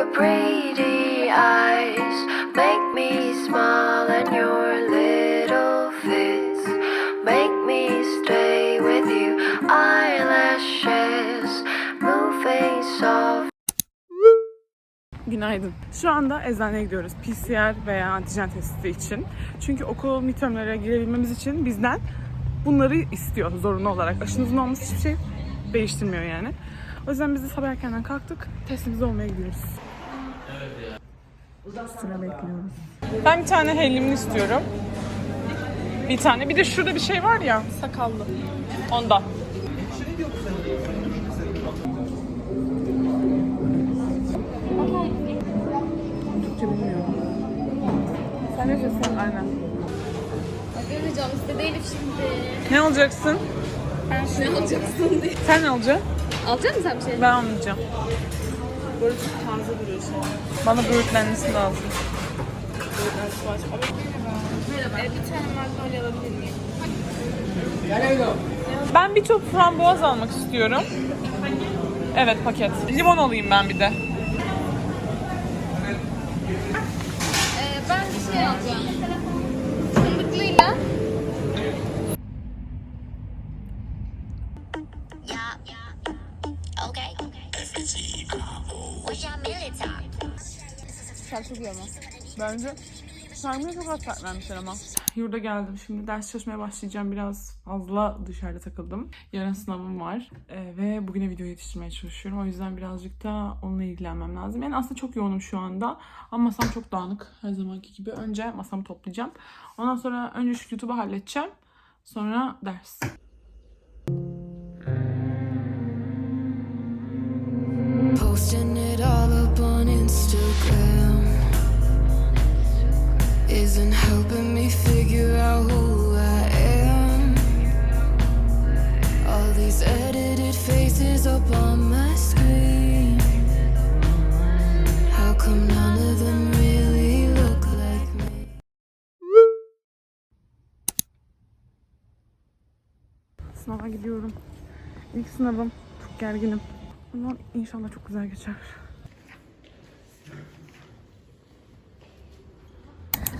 your pretty eyes make me smile, and your little fits make me stay with you. Eyelashes moving soft. Günaydın. Şu anda eczaneye gidiyoruz. PCR veya antijen testi için. Çünkü okul midtermlere girebilmemiz için bizden bunları istiyor zorunlu olarak. Aşınızın olması hiçbir şey değiştirmiyor yani. O yüzden biz de sabah erkenden kalktık. Testimizi olmaya gidiyoruz. Sıra bekliyoruz. Ben bir tane hellimin istiyorum. Bir tane. Bir de şurada bir şey var ya sakallı. Ondan. Türkçe bilmiyorum. Sen ne diyorsun? Aynen. Göreceğim işte değilim şimdi. Ne alacaksın? Ne alacaksın diye. Sen ne alacaksın? Alacak mısın sen bir şey? Ben almayacağım. Böyle çok taze duruyor şu an. Bana böğürtlenmesi lazım. Merhaba. E, bir tane magnolia alabilir miyim? Ben bir çok frambuaz almak istiyorum. Evet paket. Limon alayım ben bir de. İyi ama. Bence sarmaya çok az tat vermişler ama. Yurda geldim şimdi ders çalışmaya başlayacağım. Biraz fazla dışarıda takıldım. Yarın sınavım var Ee, ve bugüne video yetiştirmeye çalışıyorum. O yüzden birazcık da onunla ilgilenmem lazım. Yani aslında çok yoğunum şu anda. Ama masam çok dağınık her zamanki gibi. Önce masamı toplayacağım. Ondan sonra önce şu YouTube'u halledeceğim. Sonra ders. Posting Sınava gidiyorum. İlk sınavım. Çok gerginim. Ama inşallah çok güzel geçer.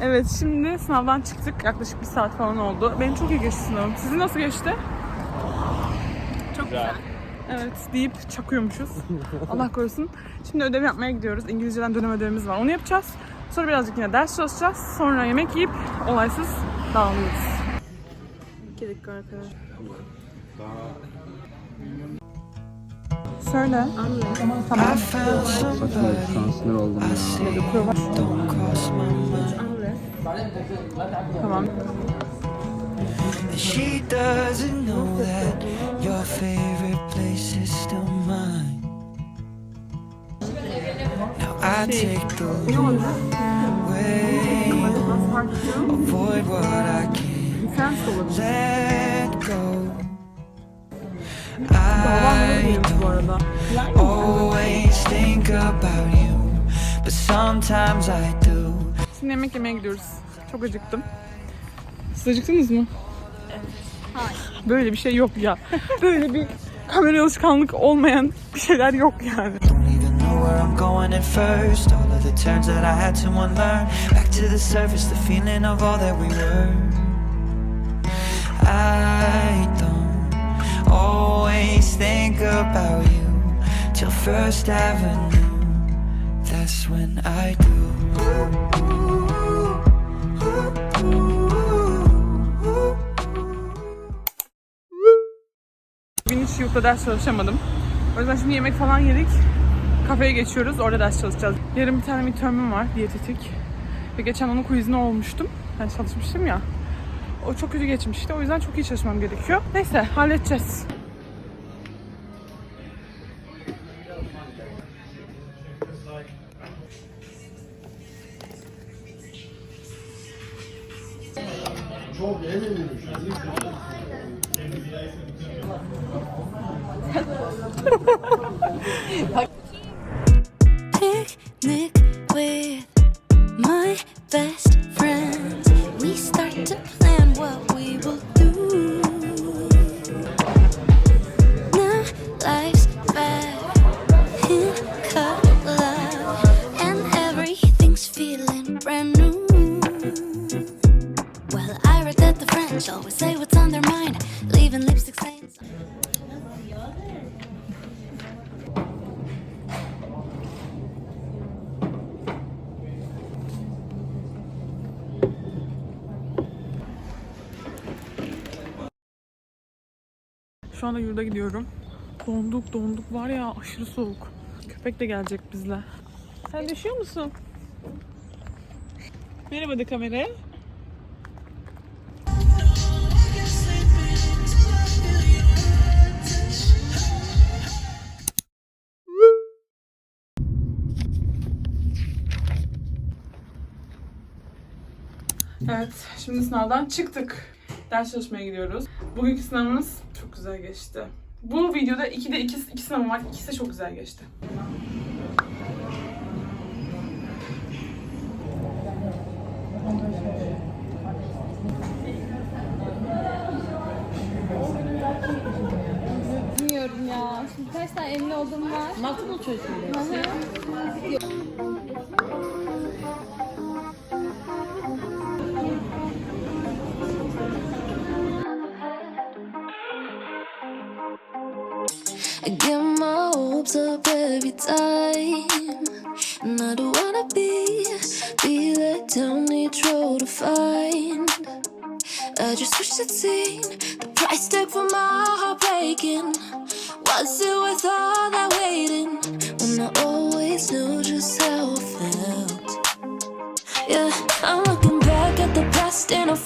Evet şimdi sınavdan çıktık. Yaklaşık bir saat falan oldu. Benim çok iyi geçti sınavım. Sizin nasıl geçti? Çok güzel. Evet deyip çakıyormuşuz. Allah korusun. Şimdi ödev yapmaya gidiyoruz. İngilizceden dönem ödevimiz var. Onu yapacağız. Sonra birazcık yine ders çalışacağız. Sonra yemek yiyip olaysız dağılıyoruz. İki dakika arkadaşlar. Söyle. Tamam. Sansür oldum ya. Tamam. She doesn't know that your favorite place is still mine. Now I take the lead avoid what I can't let go. I arada. always think about you, but sometimes I do. Şimdi yemek yemeye gidiyoruz. Çok acıktım. Siz acıktınız mı? Hayır. Böyle bir şey yok ya. Böyle bir kamera alışkanlık olmayan bir şeyler yok yani. Where I'm going at first. All of the turns that I had to unlearn. Back to the surface, the feeling of all that we were. I don't always think about you till First Avenue. That's when I do. Bugün hiç yurtta ders çalışamadım. O yüzden şimdi yemek falan yedik. Kafeye geçiyoruz. Orada ders çalışacağız. Yarın bir tane midterm'im var. Diyetetik. Ve geçen onun quizine olmuştum. Ben çalışmıştım ya. O çok kötü geçmişti. O yüzden çok iyi çalışmam gerekiyor. Neyse halledeceğiz. Picnic with my best Şu anda yurda gidiyorum. Donduk donduk var ya aşırı soğuk. Köpek de gelecek bizle. Sen düşüyor musun? Merhaba de kameraya. Evet, şimdi sınavdan çıktık. Ders çalışmaya gidiyoruz. Bugünkü sınavımız çok güzel geçti. Bu videoda 2'de 2, iki sınavım var. İkisi de çok güzel geçti. Bilmiyorum ya. Şimdi kaç tane emin olduğum var. Nasıl mı I get my hopes up every time. And I don't wanna be, be let down each road to find. I just wish I'd seen the price tag for my heart breaking. Was it worth all that waiting? When I always knew just how I felt. Yeah, I'm looking back at the past and I